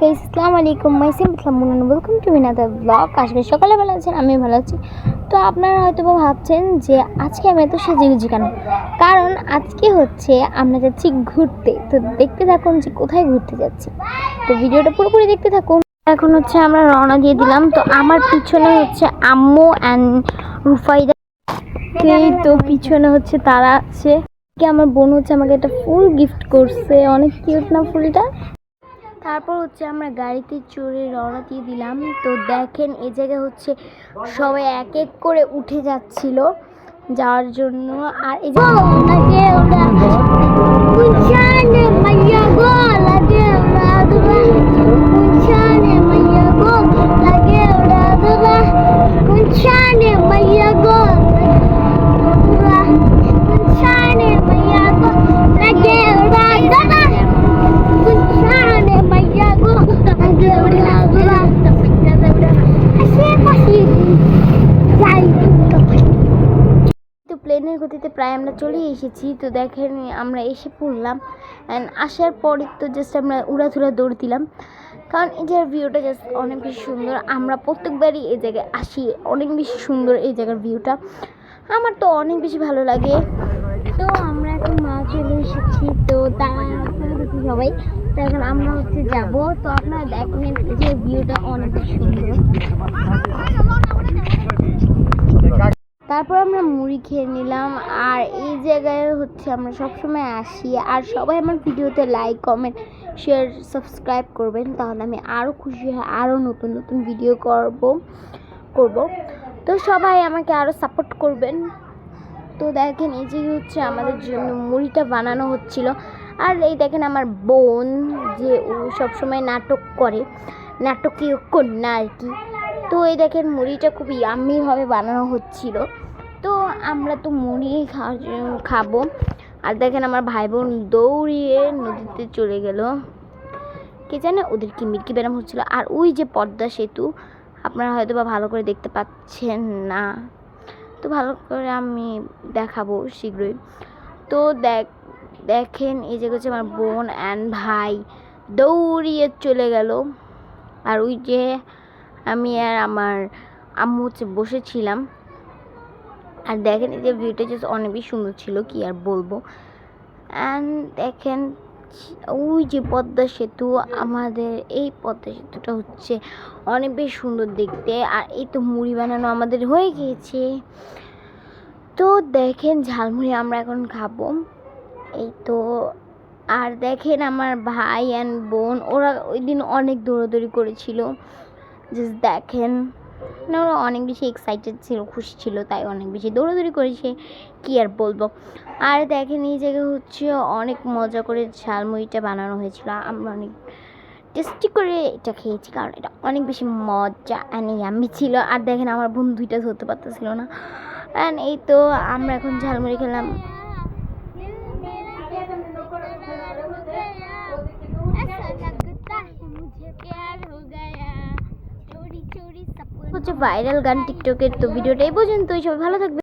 Guys আসসালামু আলাইকুম my সিম ওয়েলকাম টু মিনাদার ব্লগ আজকে সকালে ভালো আছেন, আমি ভালো আছি। তো আপনারা হয়তো ভাবছেন যে আজকে আমি এত সেজে গুজি কেন? কারণ আজকে হচ্ছে আমরা যাচ্ছি ঘুরতে। তো দেখতে থাকুন যে কোথায় ঘুরতে যাচ্ছি। তো ভিডিওটা পুরোপুরি দেখতে থাকুন। এখন হচ্ছে আমরা রওনা দিয়ে দিলাম। তো আমার পিছনে হচ্ছে আম্মু অ্যান্ড রুফাইদা। তো পিছনে হচ্ছে তারা আছে। আমার বোন হচ্ছে আমাকে একটা ফুল গিফট করছে। অনেক কিউট না ফুলটা? তারপর হচ্ছে আমরা গাড়িতে চড়ে রওনা দিয়ে দিলাম। তো দেখেন, এ জায়গায় হচ্ছে সবাই এক এক করে উঠে যাচ্ছিল যাওয়ার জন্য। আর এই যে ওনাকে ওরা প্লেনের গতিতে প্রায় আমরা চলে এসেছি, তো দেখেন আমরা এসে পড়লাম। অ্যান্ড আসার পরে তো জাস্ট আমরা উড়াধুরা দৌড় দিলাম। কারণ এই জায়গার ভিউটা জাস্ট অনেক বেশি সুন্দর। আমরা প্রত্যেকবারই এই জায়গায় আসি, অনেক বেশি সুন্দর এই জায়গার ভিউটা আমার তো অনেক বেশি ভালো লাগে। তো আমরা এখন মা চলে এসেছি, তো তারা সবাই। তো এখন আমরা হচ্ছে যাব। তো আপনারা দেখেন যে ভিউটা অনেক সুন্দর। তারপর আমরা মুড়ি খেয়ে নিলাম। আর এই জায়গায় হচ্ছে আমরা সবসময় আসি। আর সবাই আমার ভিডিওতে লাইক কমেন্ট শেয়ার সাবস্ক্রাইব করবেন। তাহলে আমি আরও খুশি হয়ে আরও নতুন নতুন ভিডিও করব করব। তো সবাই আমাকে আরও সাপোর্ট করবেন। তো দেখেন, এই যে হচ্ছে আমাদের জন্য মুড়িটা বানানো হচ্ছিল। আর এই দেখেন আমার বোন যে ও সবসময় নাটক করে, নাটকীয় কন্যা আর কি। তো এই দেখেন, মুড়িটা খুব ইয়াম্মিভাবে বানানো হচ্ছিল। তো আমরা তো মুড়ি খাব। আর দেখেন আমার ভাই বোন দৌড়িয়ে নদীতে চলে গেল। কে জানে ওদের কি মির্কি ব্যায়াম হচ্ছিল। আর ওই যে পদ্মা সেতু, আপনারা হয়তো বা ভালো করে দেখতে পাচ্ছেন না। তো ভালো করে আমি দেখাবো শীঘ্রই। তো দেখ, দেখেন, এই যে হচ্ছে আমার বোন অ্যান্ড ভাই দৌড়িয়ে চলে গেল। আর ওই যে আমি আর আমার আম্মু হচ্ছে বসেছিলাম। আর দেখেন, এই যে ভিউটা জাস্ট অনেক বেশি সুন্দর ছিল, কি আর বলব। অ্যান্ড দেখেন ওই যে পদ্মা সেতু, আমাদের এই পদ্মা সেতুটা হচ্ছে অনেক বেশ সুন্দর দেখতে। আর এই তো মুড়ি বানানো আমাদের হয়ে গিয়েছে। তো দেখেন ঝালমুড়ি আমরা এখন খাব। এই তো, আর দেখেন আমার ভাই অ্যান্ড বোন, ওরা ওই দিন অনেক দৌড়াদৌড়ি করেছিল। জাস্ট দেখেন। মানে ওরা অনেক বেশি এক্সাইটেড ছিল, খুশি ছিল, তাই অনেক বেশি দৌড়াদৌড়ি করেছে কী আর বলব? আর দেখেন এই জায়গায় হচ্ছে অনেক মজা করে ঝালমুড়িটা বানানো হয়েছিল। আমরা অনেক টেস্টি করে এটা খেয়েছি, কারণ এটা অনেক বেশি মজা অ্যান্ড ইয়াম্মি ছিল। আর দেখেন আমার বোন দুইটা ধরতে পারতেছিল না। অ্যান্ড এই তো আমরা এখন ঝালমুড়ি খেলাম। হচ্ছে ভাইরাল গান টিকটকের তো ভিডিওটা এই পর্যন্তই। সবাই ভালো থাকবে